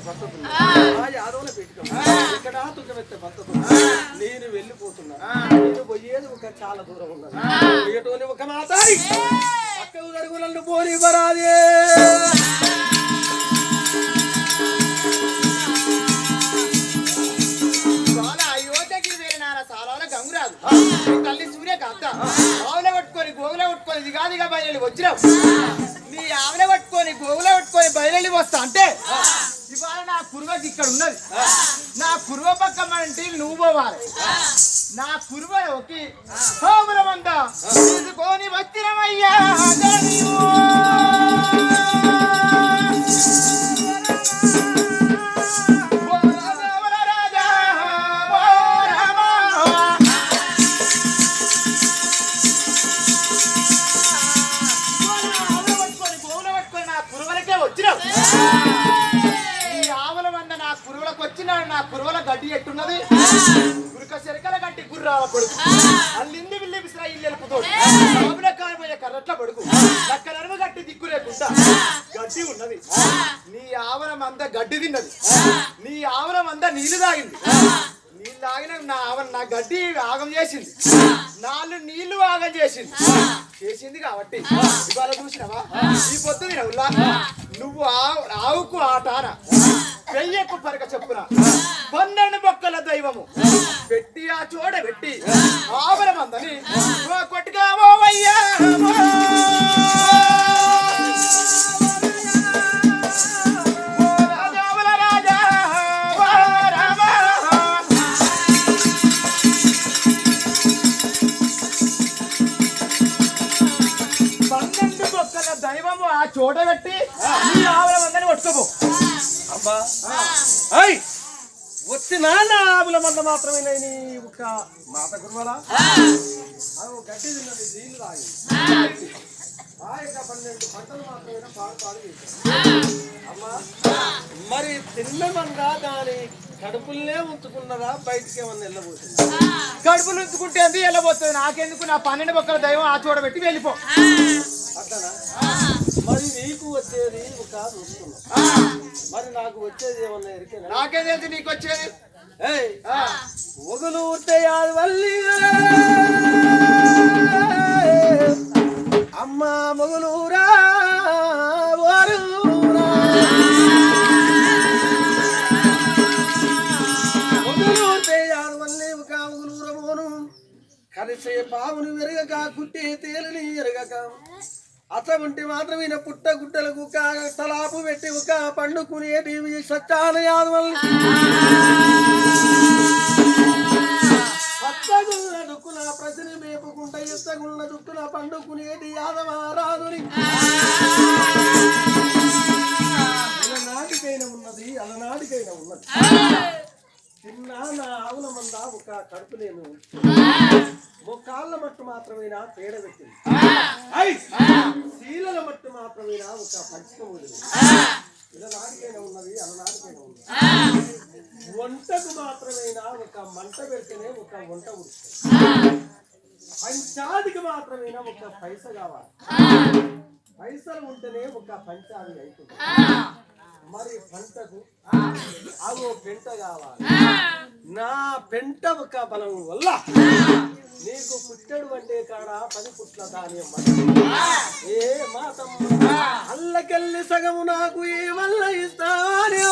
పద్ధతి ఉంది. ఆ. యాదవుల తుగ్గమెత్తే పద్ధతి ఉంది. నేను వెళ్ళిపోతున్నా నేను పోయేది ఒక చాలా దూరం ఉన్నది. పోయేటోని ఒక మాతారి పక్కకు జరుగు నన్ను పోని బరాదే చాలా అయోధ్యకి వెళ్ళినారా సాలాల గంగురాదు నీ తల్లి సూర్య కాంత ఆవుల పట్టుకొని గోగుల పట్టుకొని దిగాదిగా బయలు వచ్చినావు. నీ ఆవుల పట్టుకొని గోగుల పట్టుకొని బయలు వస్తా అంటే ఇవాళ నా కురువకి ఇక్కడ ఉన్నది. నా కురువ పక్క అంటే నువ్వు పోవాలి. నా కురువ ఒకి హోమరమంద తీసుకొని వచ్చినమయ్యా గురుక చెరకల గడ్డి గుర్రాల పడుకు అల్లింది విల్లి విసిరా ఇల్లు ఎలుపుతోడు ఆవుల కారమయ్య కర్రట్ల పడుకు లక్క నడుము గడ్డి దిక్కు లేకుండా గడ్డి ఉన్నది. నీ మంద గడ్డి తిన్నది. నీ ఆవల మంద నీళ్ళు తాగింది. నీళ్ళు తాగిన నా ఆవల నా గడ్డి ఆగం చేసింది. నాలుగు నీళ్ళు ఆగం చేసింది. చేసింది కాబట్టి. ఇవాళ చూసినావా? ఈ పొద్దు తినవులా నువ్వు ఆవు ఆవుకు ఆటాన? వెయ్యకు పరక చెప్పున. పన్నెండు బొక్కల దైవము. పెట్టి ఆ చోడ పెట్టి ఆవరమందని కొట్టుకోవయ్యా మంద మాత్రమే నీ ఒక మాత గురువలా? అది గడ్డి తిన్నది నీళ్ళు తాగింది ఆ. యొక్క పన్నెండు పంటలు మాత్రమే పాడు పాడు చేశారు. అమ్మా మరి తిన్నమంగా దాని కడుపులనే ఉంచుకున్నదా? బయటికి ఏమన్నా వెళ్ళబోతుంది? కడుపులు ఉంచుకుంటే ఎందుకు వెళ్ళబోతుంది? నాకెందుకు? నా పన్నెండు బొక్కల దైవం ఆ చోట పెట్టి వెళ్ళిపో. అట్లనా? మరి నీకు వచ్చేది ఒక మరి నాకు వచ్చేది ఏమన్నా ఎరికేనా? నాకేం తెలుసు నీకు వచ్చేది. ఏయ్ ఒగులూర్తే వల్లి. అమ్మ మొగులూరా కలిసే పావును ఎరగక కుట్టే తేలిని ఎరగక. అటువంటి మాత్రమే పుట్ట గుడ్డలకు ఒక తలాపు పెట్టి ఒక పండుకునేటి సత్యాన యాదవల్లి దుక్కున ప్రజలు మేపుకుంట ఇస్తగుళ్ళ దుక్కున పండుకునేటి యాదవారాదుని. నాటికైనా ఉన్నది అలనాటికైనా ఉన్నది. చిన్న నా ఆవుల మంద ఒక కడుపు నేను. కాళ్ళ మట్టు మాత్రమేనా పేడ పెట్టింది. శీలల మట్టు మాత్రమేనా ఒక పంచకం వదిలి ఇలా ఉన్నది అలనాటికైనా ఉన్నది. వంటకు మాత్రమేనా ఒక మంట పెడితేనే ఒక వంట ఉడుతుంది పంచాదికి మాత్రమేనా ఒక పైస కావాలి. పైసలు ఉంటేనే ఒక పంచాది అవుతుంది. మరి పంటకు అగో పెంట కావాలి. నా పెంట ఒక బలం వల్ల నీకు పుట్టడు అంటే కాడ? పది పుట్ల ధాన్యం. ఏ మాతమ్మ? అల్లకెళ్ళి సగము నాకు ఏ వల్ల ఇస్తావని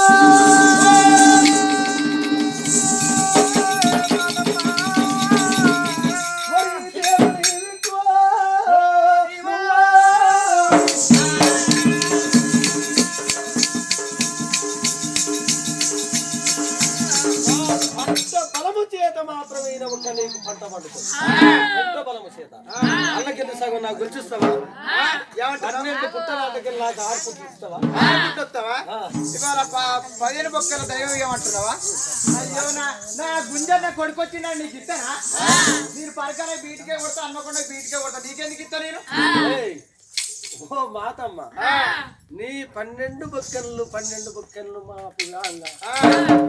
బలము చేత మాత్రమే ఒక నీకు పంట పండుతుంది. బలము చేత అల్లకెళ్ళి సగం నాకు గుర్తిస్తావా? పన్నెండు పుట్టరాటకెళ్ళి నాకు ఆరు పుట్టి ఇస్తావా వస్తావా ఆ. ఇవాళ పదిహేను బొక్కల దైవం ఏమంటున్నావా? అయ్యో నా నా గుంజన్న నీకు ఇస్తానా? నేను పరకాలే బీటికే కొడతా అన్నకుండా బీటికే కొడతా నీకెందుకు ఇస్తా నేను? ఓ మాతమ్మ. నీ పన్నెండు బొక్కన్లు పన్నెండు బొక్కన్లు మా పిల్లాంగా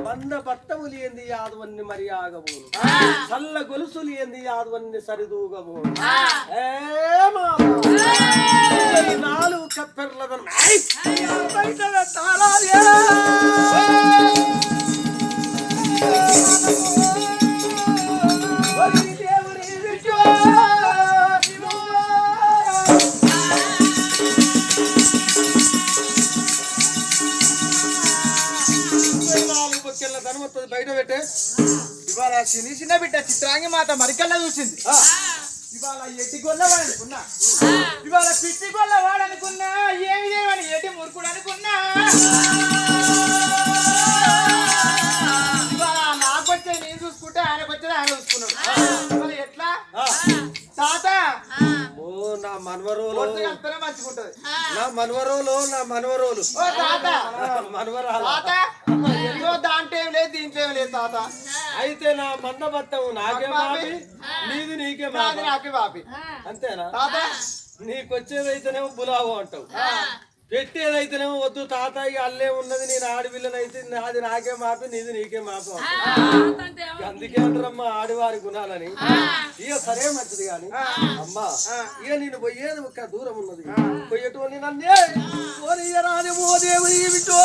వంద బట్టములు ఏంది యాదవన్ని మరి ఆగబోను? చల్ల గొలుసులు ఏంది యాదవన్ని సరిదూగబోను? ఏ ఈ నాలుగు కప్పెర్లదన్న బయట ఇవాళ చిన్న చిన్న బిడ్డ చిత్రాంగి మాత మరికల్లా చూసింది. ఇవాళ ఎట్టి గొల్ల వాడనుకున్నా ఇవాళ పిట్టి గొల్ల వాడనుకున్నా ఏమి లేవని ఎట్టి మురుకుడు అనుకున్నా ఇవాళ నాకొచ్చే నేను చూసుకుంటే ఆయనకు వచ్చేది ఆయన చూసుకున్నాడు. ఇవాళ ఎట్లా? తాత. ఓ నా మనవరోలు. అంతనే మంచుకుంటది నా మనవరోలు నా మనవరోలు. ఓ తాత. మనవరాలు. లేదు తాత. అయితే నా మందబత్తము నాకే మాపి. నీది నీకే నాది మాపి? నాకే బాపి అంతేనా? తాత. నీకొచ్చేదైతేనేమో బులావు అంటావు. పెట్టేదైతేనేమో వద్దు తాత ఇక అల్లే ఉన్నది నేను ఆడపిల్లనైతే నాది నాకే మాపి నీది నీకే మాపి అందుకే అంటారమ్మా ఆడివారి గుణాలని. ఇక సరే మంచిది కానీ అమ్మా ఇక నేను పోయేది ఒక దూరం ఉన్నది. పోయేటోని నన్నే ఓ దేవుని విటో.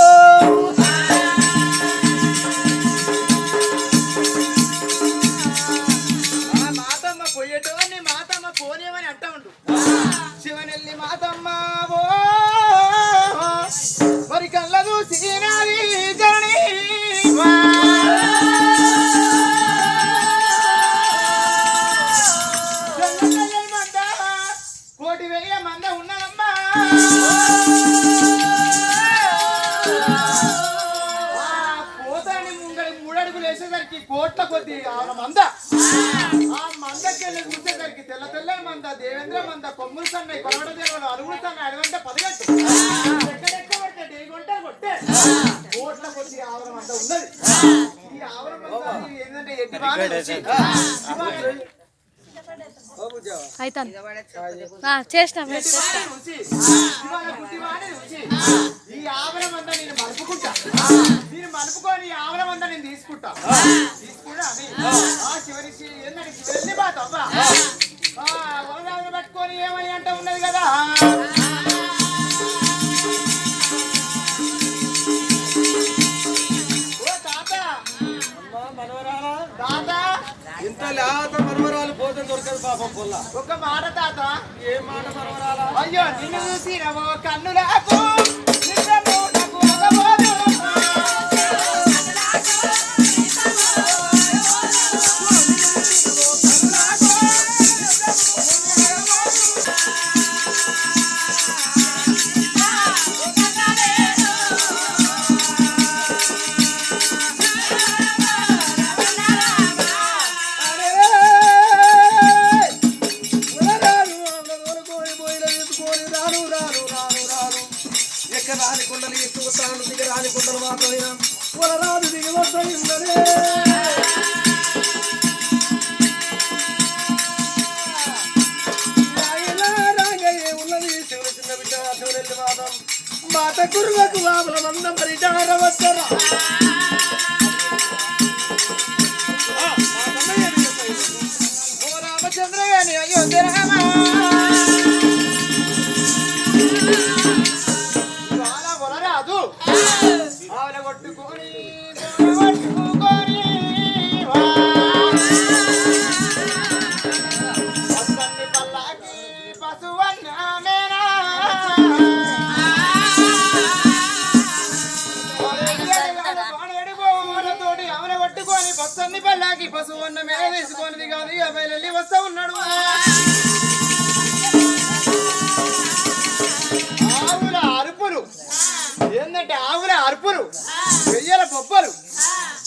వేసేసరికి కోట్ల కొద్ది ఆవిడ మంద. ఆ మందకెళ్ళి చూసేసరికి తెల్ల తెల్ల మంద దేవేంద్ర మంద కొమ్ములు సన్నాయి కొరవడ దేవుడు అరుగులు సన్నాయి అడగంటే పదిగట్టు. ఎక్కడెక్క పడితే డేగొంటే కొట్టే. కోట్ల కొద్ది మంద ఉన్నది. ఈ మంద ఏంటంటే ఎట్టి బాగా అయితాను. చేసిన. ఈ నేను మలుపుకుంటా. నేను మలుపుకొని ఈ నేను తీసుకుంటా. చివరి చివరి బాత వరదాలను పట్టుకొని ఏమని అంట ఉన్నది కదా? ఓ తాత. అమ్మా మనవరాలా? తాత. ఇంత లేత మనవరాలు పోతే దొరకదు పాపం పొల్ల ఒక మాట తాత. ఏ మాట మనవరాలా? అయ్యో నిన్ను చూసి కన్నులకు.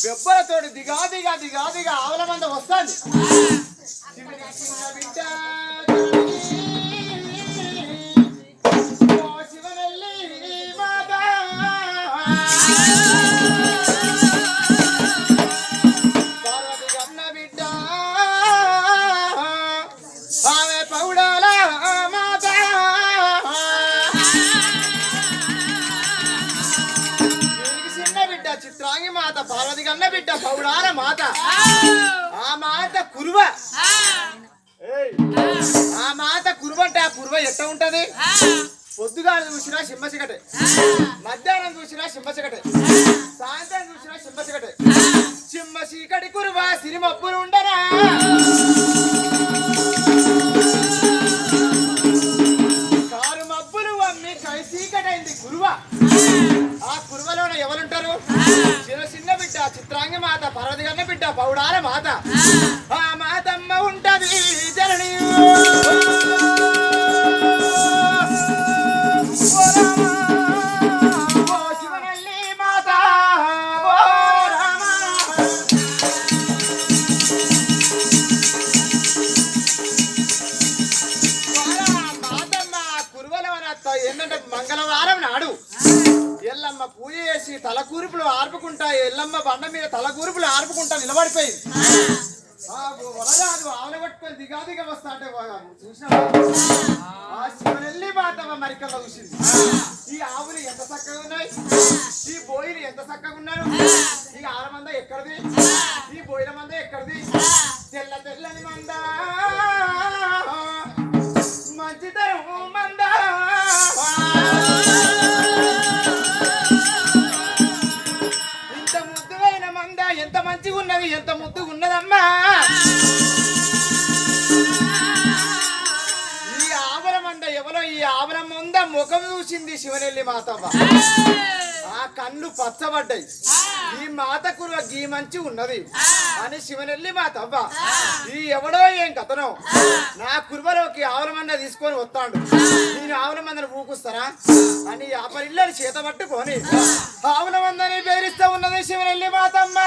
బెబ్బలతోటి దిగా దిగా దిగా దిగా ఆవల మంద వస్తాను బిడ్డ. పార్వతి కన్న బిడ్డ పౌడాల మాత. ఆ. మాత కురువ. ఆ. మాత కురువ అంటే ఆ కురువ ఎట్ట ఉంటది? పొద్దుగా చూసినా సింహసికటే మధ్యాహ్నం చూసినా సింహసికటే సాయంత్రం చూసినా సింహసికటే సింహ చీకటి కురువా సిరిమప్పులు ఉండరా? పౌడాల మాత ఎల్లమ్మ బండ మీద తలకూరుపులు ఆర్పుకుంటా నిలబడిపోయింది. ఆ. వలరాజు ఆవుల పట్టుకొని దిగా దిగ వస్తా అంటే చూసినా? శివనెల్లి మాతమ్మ మరికల్లో చూసింది. ఈ ఆవులు ఎంత చక్కగా ఉన్నాయి? ఈ బోయిలు ఎంత చక్కగా ఉన్నారు? ఈ ఆల మంద ఎక్కడిది ఈ బోయిల మంద ఎక్కడిది? తెల్ల తెల్లని మంద. శివనెల్లి మాతవ్వ. ఆ. కళ్ళు పచ్చబడ్డాయి. ఈ మాత కురువ గీ మంచి ఉన్నది. అని శివనెల్లి మాతవ్వ. ఈ ఎవడో ఏం కథనో నా కురువలోకి ఆవుల మంద తీసుకొని వస్తాడు. నేను ఆవుల మందని ఊకుస్తారా? అని ఆ చేత పట్టుకొని ఆవుల మందని బెదిరిస్తూ ఉన్నది శివనెల్లి మాతమ్మ.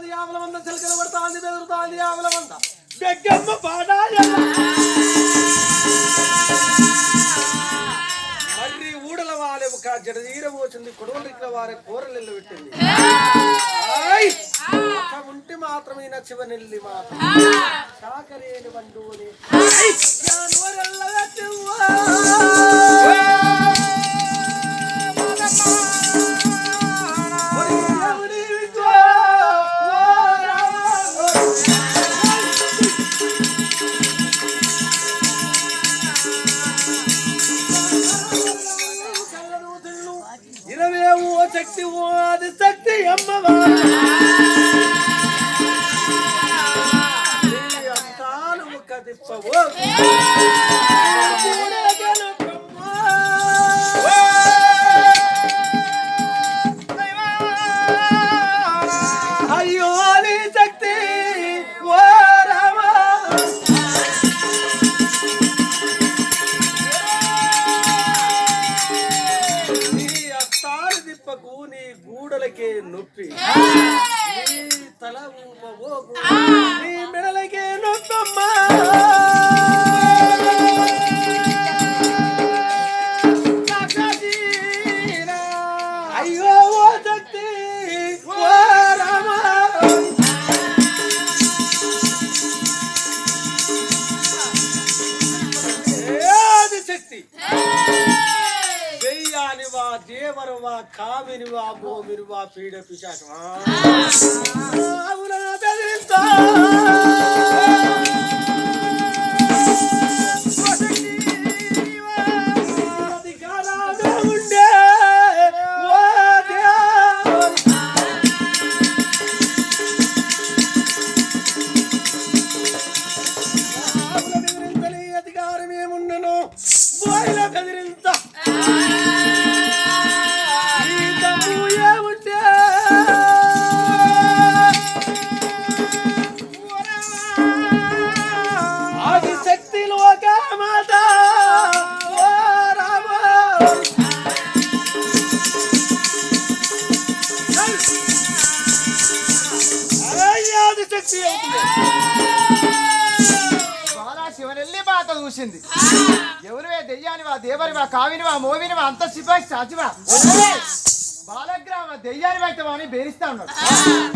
చెదురుతాంది ఆవుల మంద, చిలకలు పడతాంది, బెదురుతాంది ఆవుల మంద. బెగ్గమ్మ పాడాయమ్మ. మర్రి ఊడల వాలే ఒక జడజీర పోచింది కొడవలు ఇట్ల వారే కూరలు పెట్టింది. ఉంటే మాత్రమే నచ్చివనెల్లి మాత్రం కాకరేని వండుని శక్తి ఓ అది శక్తి అమ్మవా. నీ నీ మెడలకే నొప్పమ్మా అయ్యో ఓ శక్తి ఓ రామా ఏది శక్తి దెయ్యానివా కామినివా భూమినివా పీడ పిశాచమా. ఆది అవుతుంది. బాలా శివనెల్లి బాత చూసింది. ఎవరివే దెయ్యానివా దేవరివా కావినివా మోవినివా అంత సిపాయి సాచివా బాలగ్రామ దెయ్యాని అయితే అని బేరిస్తా ఉన్నాడు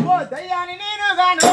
ఓ దయ్యాని నేను గాను.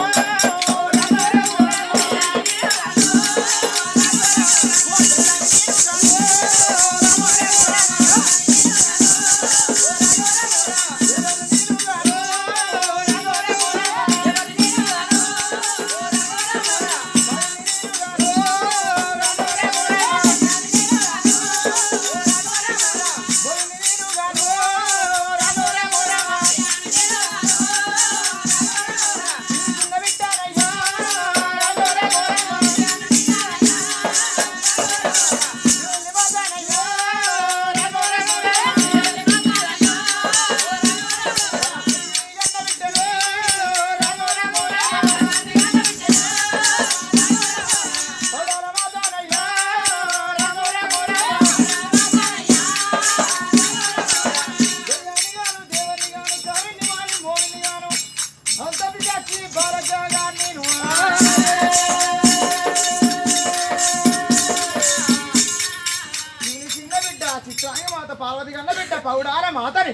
మాతని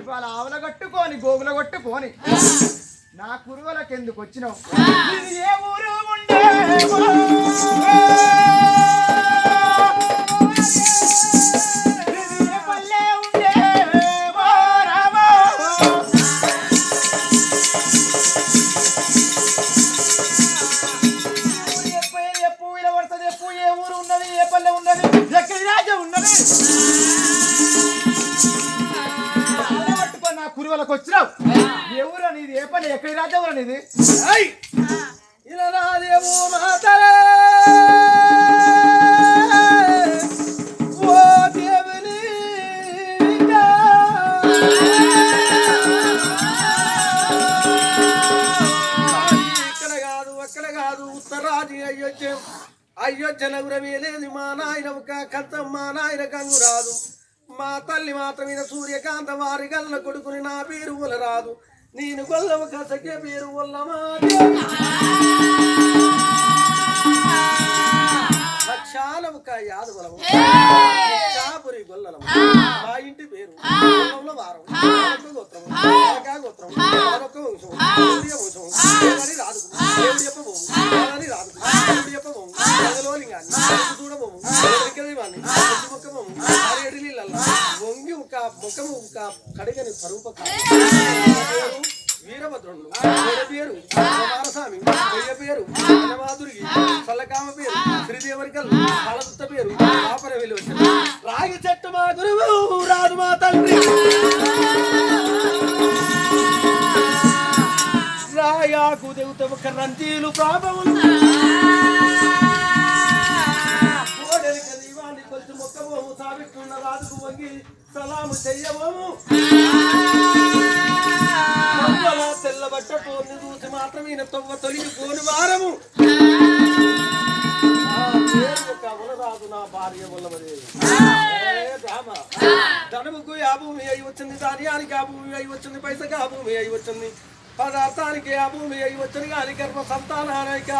ఇవాళ ఆవుల కట్టుకొని గోగుల కొట్టుకొని నా కురువలకెందుకు వచ్చినావు? ఏ ఊరు ఉండేవో? పట్టుకొని నా కురువలకు వచ్చినావు. ఏ అనేది ఏ పని ఎక్కడి రాజ్యం అనేది? ఐ ఇలా రాదేమో మాతలే ఓ దేవుని ఇక్కడ కాదు అక్కడ కాదు ఉత్తరాది అయ్యొచ్చే అయ్యొచ్చ నగురమే లేదు మా నాయన ఒక కంచం మా నాయన కంగు రాదు. మా తల్లి మాత్రమైన సూర్యకాంత వారి గల్ల కొడుకుని నా పేరు రాదు నేను గొల్లవ కసకే పేరు వల్లమా? లక్షాల యాదవలము. గొల్లలము మా ఇంటి పేరు వారం. దేవుడి రాదు. దేవుడి యొక్క రాదు. దేవుడి యొక్క భూము అదలో లింగాన్ని అడుగు చూడబోము ఎక్కడి దైవాన్ని. ఎత్తు మొక్క భూము ఆరు ఏడు నీళ్ళల్లో వంగి ఒక ముఖము ఒక కడిగని పరుపు పేరు వీరభద్రుడు. పేరు పేరు కుమారస్వామి వెయ్య పేరు మాధురికి సల్లకామ పేరు శ్రీదేవరికల్ కళదుత్త పేరు వెళ్ళి వచ్చారు రాగి చెట్టు మా గురువు రాదు మా తండ్రి రాయాకు దేవత ఒక రంజీలు ప్రాభములు దీవాన్ని కొంచెం రాజుకు వంగి సలాము చెయ్యబోము తొవ్వల తెల్ల బట్ట పోని చూసి మాత్రమే ఈయన తొవ్వ తొలిగి పోని వారము. రాదు నా భార్య ఉల్లమదేవి ధనముకు ఆ భూమి అయి వచ్చింది ధాన్యానికి ఆ భూమి అయి వచ్చింది పైసకి ఆ భూమి అయి వచ్చింది పదార్థానికి ఆ భూమి అయి వచ్చింది కానీ గర్భ సంతానానికి